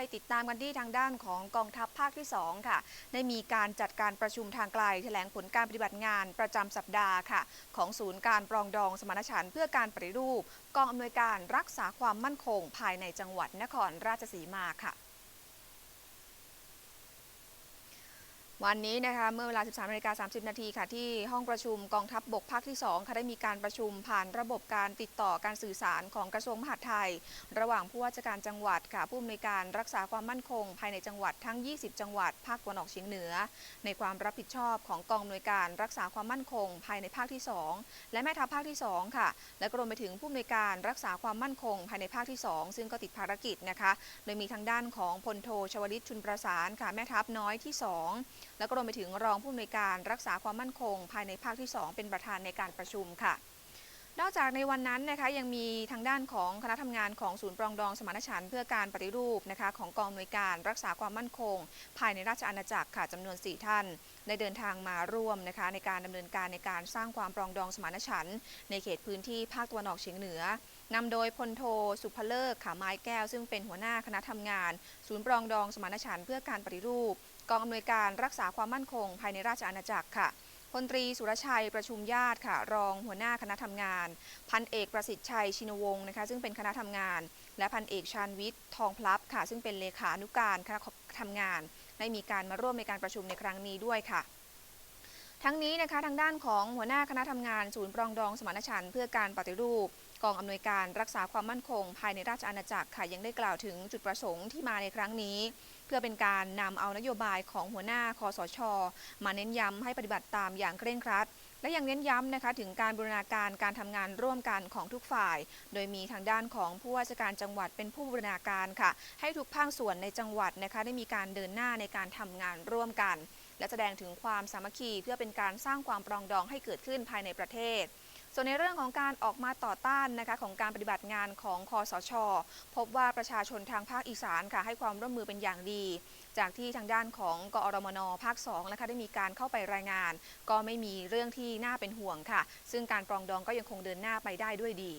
ไปติดตามกันที่ทางด้านของกองทัพภาคที่ 2 ค่ะ ได้มีการจัดการประชุมทางไกลแถลงผลการปฏิบัติงานประจำสัปดาห์ค่ะ ของศูนย์การปรองดองสมานฉันท์เพื่อการปฏิรูป กองอำนวยการรักษาความมั่นคงภายในจังหวัดนครราชสีมาค่ะ วันนี้นะคะเมื่อเวลา 13นาฬิกา30 นาทีค่ะที่ห้องประชุมกองทัพบบกภาคที่2ค่ะได้มีการประชุมผ่านระบบการติดต่อการสื่อสารของกระทรวงมหาดไทย ระหว่างผู้ว่าราชการจังหวัดค่ะผู้อำนวยการรักษาความมั่นคง ภายในจังหวัดทั้ง 20 จังหวัด ภาคตะวันออกเฉียงเหนือ ในความรับผิดชอบของกองอำนวยการรักษาความมั่นคง ภายในภาคที่ 2 และแม่ทัพภาคที่2ค่ะและรวมไปถึงผู้อำนวยการรักษาความมั่นคง ภายในภาคที่ 2 ซึ่งก็ติดภารกิจนะคะโดยมีทางด้านของพลโทชวลิตชุนประสานค่ะแม่ทัพน้อยที่ 2 แล้วก็รวมไปถึงรองผู้อำนวยการรักษาความมั่นคง ภายในภาคที่ 2 เป็นประธานในการประชุมค่ะนอกจากในวันนั้นนะคะยังมีทางด้านของคณะทำงานของศูนย์ปรองดองสมานฉันท์เพื่อการปฏิรูปนะคะของกองอำนวยการรักษาความมั่นคง ภายในราชอาณาจักรค่ะจำนวน 4 ท่านได้เดินทางมาร่วมนะคะในการดำเนินการในการสร้างความปรองดองสมานฉันท์ในเขตพื้นที่ภาคตะวันออกเฉียงเหนือนำโดยพลโทสุภเลิกขาไม้แก้ว ซึ่งเป็นหัวหน้าคณะทำงาน ศูนย์ปรองดองสมานฉันท์เพื่อการปฏิรูป กองอำนวยการรักษาความมั่นคง ภายในราชอาณาจักรค่ะพลตรีสุรชัยประชุมญาติค่ะ รองหัวหน้าคณะทำงาน พันเอกประสิทธิ์ชัยชินวงศ์นะคะซึ่งเป็นคณะทำงาน และพันเอกชาญวิทย์ทองพลับค่ะ ซึ่งเป็นเลขานุการคณะทำงาน ได้มีการมาร่วมในการประชุมในครั้งนี้ด้วยค่ะ ทั้งนี้นะคะทางด้านของหัวหน้าคณะทำงาน ศูนย์ปรองดองสมานฉันท์เพื่อการปฏิรูป กองอำนวยการรักษาความมั่นคง ภายในราชอาณาจักรค่ะยังได้กล่าวถึงจุดประสงค์ที่มาในครั้งนี้ เพื่อเป็นการนำเอานโยบายของหัวหน้าคอสช มาเน้นย้ำให้ปฏิบัติตามอย่างเคร่งครัด และยังเน้นย้ำนะคะถึงการบูรณาการการทำงานร่วมกันของทุกฝ่าย โดยมีทางด้านของผู้ว่าราชการจังหวัดเป็นผู้บูรณาการค่ะ ให้ทุกภาคส่วนในจังหวัดนะคะได้มีการเดินหน้าในการทำงานร่วมกัน และแสดงถึงความสามัคคีเพื่อเป็นการสร้างความปรองดองให้เกิดขึ้นภายในประเทศ ส่วนในเรื่องของการออกมาต่อต้านนะคะของการปฏิบัติงานของคอสช พบว่าประชาชนทางภาคอีสานค่ะให้ความร่วมมือเป็นอย่างดี จากที่ทางด้านของกอรมนภาค2นะคะได้มีการเข้าไปรายงาน ก็ไม่มีเรื่องที่น่าเป็นห่วงค่ะ ซึ่งการปรองดองก็ยังคงเดินหน้าไปได้ด้วยดี